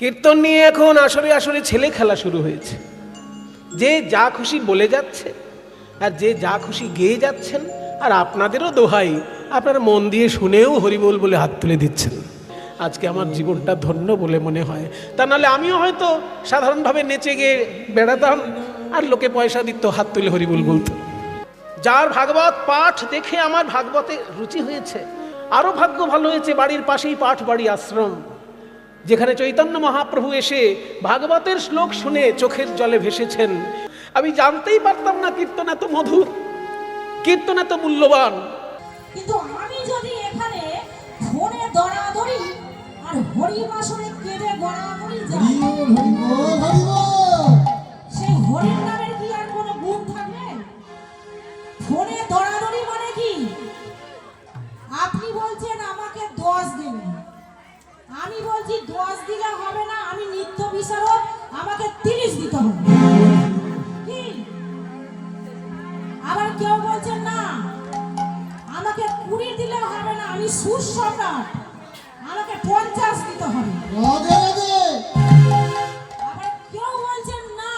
কীর্তন নিয়ে এখন আসলে আসলে ছেলে খেলা শুরু হয়েছে। যে যা খুশি বলে যাচ্ছে, আর যে যা খুশি গেয়ে যাচ্ছেন, আর আপনাদেরও দোহাই, আপনারা মন দিয়ে শুনেও হরিবোল বলে হাত তুলে দিচ্ছেন। আজকে আমার জীবনটা ধন্য বলে মনে হয়। তা নাহলে আমিও হয়তো সাধারণভাবে নেচে গিয়ে বেড়াতাম, আর লোকে পয়সা দিত, হাত তুলে হরিবোল বলতো। যার ভাগবত পাঠ দেখে আমার ভাগবতে রুচি হয়েছে, আরও ভাগ্য ভালো হয়েছে, বাড়ির পাশেই পাঠ বাড়ি আশ্রম। যেখানে চৈতন্য মহাপ্রভু এসে ভাগবতের শ্লোক শুনে চোখের জলে ভেসেছেন। আমি জানতেই পারতাম না কীর্তন এত মধুর কীর্তন এত মূল্যবান। কিন্তু আমি যদি এখানে ফোনে দরাদরি আর হরিবাসনে কেঁদে গড়াগড়ি যাই সেই হরির নামের কি আর কোনো গুণ থাকবে? ফোনে দরাদরি মানে কি? আপনি বলছেন দেবেন আমি বলছি দোষ দিলে হবে না আমি নিত্য বিচারক আমাকে তিরিশ দিতে হবে। আবার কেউ বলছেন না আমাকে কুড়ি দিলে হবে না আমি সুর সম্রাট আমাকে পঞ্চাশ দিতে হবে। আবার কেউ বলছেন না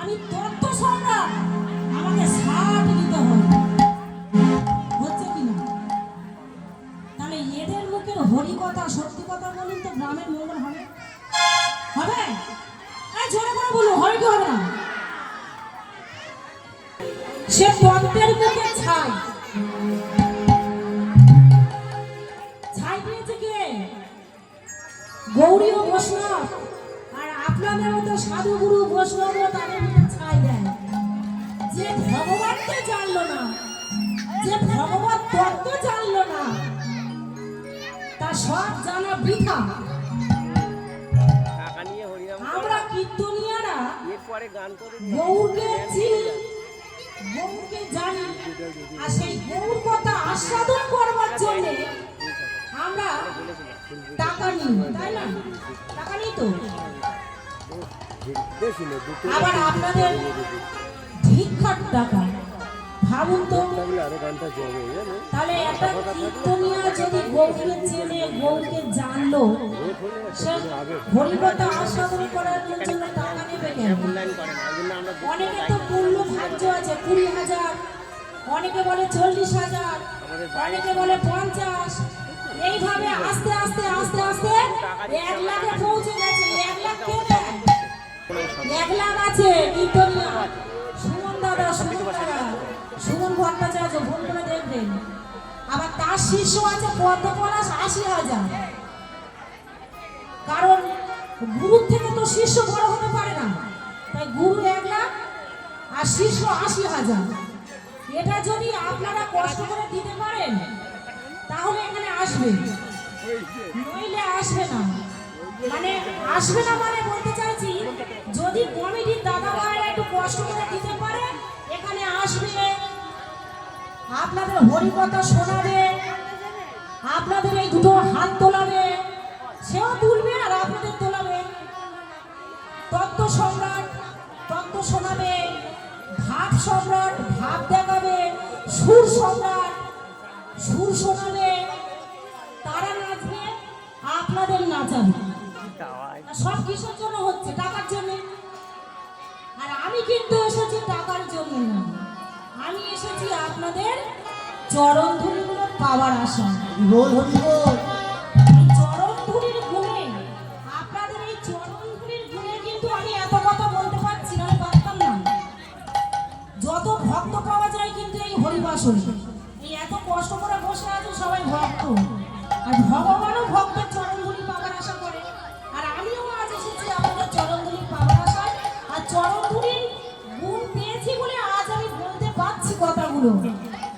আমি তত্ত্ব সম্রাট আমাকে ষাট দিতে হবে। হচ্ছে কি না? তাহলে এদের মুখের হরি কথা সত্যি বলুন তো গ্রামের মঙ্গল হবে? হবে? এই জোরে করে বলুন হবে কি হবে না? সে তত্ত্বের মুখে ছাই। ছাই দিয়েছে কে? গৌরী ও বৈষ্ণব। আর আপনাদের মতো সাধু গুরু বৈষ্ণব তাদের ছাই দেয়। যে ভগবানকে জানলো না, যে ভগবত তত্ত্ব জানলো না সব জানা বৃথা। টাকা নিয়ে হরিনাম আমরা কীর্তনিয়ারা এরপরে গান করে গৌরকে চিনি গৌরকে জানি আর সেই গৌর কথা আস্বাদন করবার জন্য আমরা টাকা নিই তাই না? টাকা নিই তো? আবার আপনাদের ভিক্ষার টাকা। ভাবুন তো। তাহলে একটা কীর্তনিয়া যদি গৌরকে চেনে গৌরকে জানলো, সে হরিকথা আস্বাদন করার জন্য টাকা নেবে কেন? অনেকে তো মূল্য ধার্য আছে, কুড়ি হাজার, অনেকে বলে চল্লিশ হাজার, অনেকে বলে পঞ্চাশ। এইভাবে আস্তে আস্তে আস্তে আস্তে এক লাখে পৌঁছে গেছে, এক লাখ কে দেয়। এক লাখ আছে কীর্তনিয়া ভট্টাচার্য ভুল করে দেখবেন। আবার তার শীর্ষ আছে পদ্ম পলাশ আশি হাজার। কারণ গুরুর থেকে তো শিষ্য বড় হতে পারে না। তাই গুরু এক লাখ আর শিষ্য আশি হাজার। এটা যদি আপনারা কষ্ট করে দিতে পারেন, তাহলে এখানে আসবে। নইলে আসবে না। মানে আসবে না মানে বলতে চাইছি, যদি কমিটির দাদা ভাইরা একটু কষ্ট করে দিতে পারে, এখানে আসবে আপনাদের হরিকথা শোনাবে। আপনাদের এই দুটো হাত তোলাবে। সেও তুলবে আর আপনাদের তোলাবে। তত্ত্ব সম্রাট, তত্ত্ব শোনাবে। ভাব সম্রাট, ভাব দেখাবে। সুর সম্রাট, সুর শোনাবে। তারা নাচবে, আপনাদের নাচাবে। সব কিসের জন্য হচ্ছে? টাকার জন্য? আর আমি কিন্তু এসেছি টাকার জন্য না। আমি এসেছি আপনাদের চরণ ধুলিগুলো পাওয়ার আশা গুণে আপনাদের এই চরণধুলির গুণে কিন্তু আমি এত কথা বলতে পারছি না পারতাম না। যত ভক্ত পাওয়া যায় কিন্তু এই হরিবাসনে। এই এত কষ্ট করে বসে আছে সবাই ভক্ত। আর ভগবানও ভক্তের চরণধুলি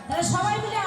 তাহলে সবাই মিলে